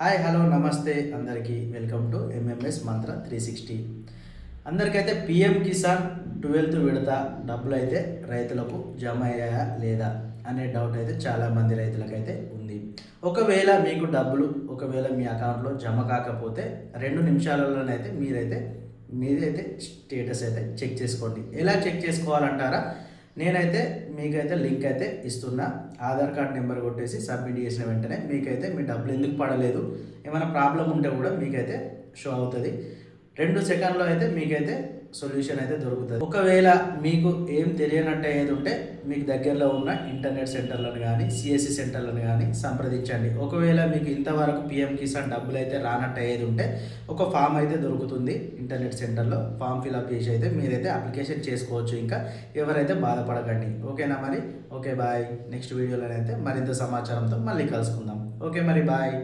Hi hello నమస్తే. అందరికీ welcome to MMS Mantra three sixty అందరికైతే PM Kisan twelfth విడత డబ్బులు అయితే రైతులకు జమ అయ్యాయా లేదా అనే డౌట్ అయితే చాలామంది రైతులకైతే ఉంది. ఒకవేళ మీకు డబ్బులు ఒకవేళ మీ అకౌంట్లో జమ కాకపోతే రెండు నిమిషాలలోనైతే మీరైతే మీరైతే స్టేటస్ అయితే చెక్ చేసుకోండి. ఎలా చెక్ చేసుకోవాలంటారా? నేనైతే మీకైతే లింక్ అయితే ఇస్తున్నా. ఆధార్ కార్డ్ నెంబర్ కొట్టేసి సబ్మిట్ చేసిన వెంటనే మీకైతే మీ డబ్బులు ఎందుకు పడలేదు? ఏమైనా ప్రాబ్లం ఉంటే కూడా మీకైతే షో అవుతుంది. రెండు సెకండ్లో అయితే మీకైతే సొల్యూషన్ అయితే దొరుకుతుంది. ఒకవేళ మీకు ఏం తెలియనట్టు ఏది ఉంటే మీకు దగ్గరలో ఉన్న ఇంటర్నెట్ సెంటర్లను కానీ సిఎస్సి సెంటర్లను కానీ సంప్రదించండి. ఒకవేళ మీకు ఇంతవరకు పిఎం కిసాన్ డబ్బులు అయితే రానట్టు ఏది ఉంటే ఒక ఫామ్ అయితే దొరుకుతుంది ఇంటర్నెట్ సెంటర్లో. ఫామ్ ఫిలప్ చేసి అయితే మీరైతే అప్లికేషన్ చేసుకోవచ్చు. ఇంకా ఎవరైతే బాధపడకండి. ఓకేనా మరి? Okay bye. నెక్స్ట్ వీడియోలో అయితే మరింత సమాచారంతో మళ్ళీ కలుసుకుందాం. ఓకే మరి బాయ్.